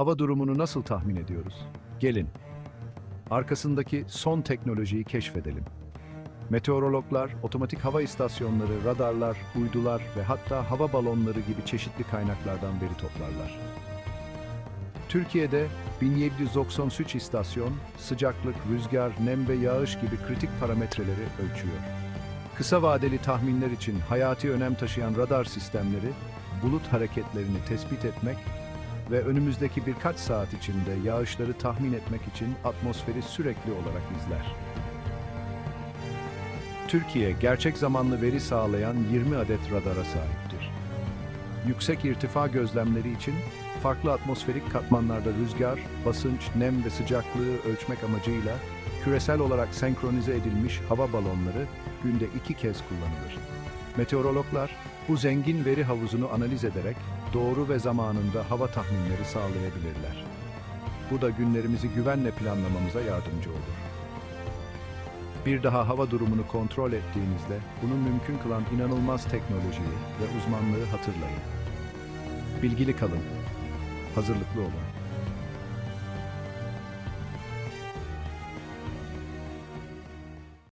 Hava durumunu nasıl tahmin ediyoruz? Gelin. Arkasındaki son teknolojiyi keşfedelim. Meteorologlar, otomatik hava istasyonları, radarlar, uydular ve hatta hava balonları gibi çeşitli kaynaklardan veri toplarlar. Türkiye'de 1793 istasyon, sıcaklık, rüzgar, nem ve yağış gibi kritik parametreleri ölçüyor. Kısa vadeli tahminler için hayati önem taşıyan radar sistemleri, bulut hareketlerini tespit etmek ve önümüzdeki birkaç saat içinde yağışları tahmin etmek için atmosferi sürekli olarak izler. Türkiye, gerçek zamanlı veri sağlayan 20 adet radara sahiptir. Yüksek irtifa gözlemleri için farklı atmosferik katmanlarda rüzgar, basınç, nem ve sıcaklığı ölçmek amacıyla küresel olarak senkronize edilmiş hava balonları günde iki kez kullanılır. Meteorologlar bu zengin veri havuzunu analiz ederek doğru ve zamanında hava tahminleri sağlayabilirler. Bu da günlerimizi güvenle planlamamıza yardımcı olur. Bir daha hava durumunu kontrol ettiğinizde bunu mümkün kılan inanılmaz teknolojiyi ve uzmanlığı hatırlayın. Bilgili kalın, hazırlıklı olun.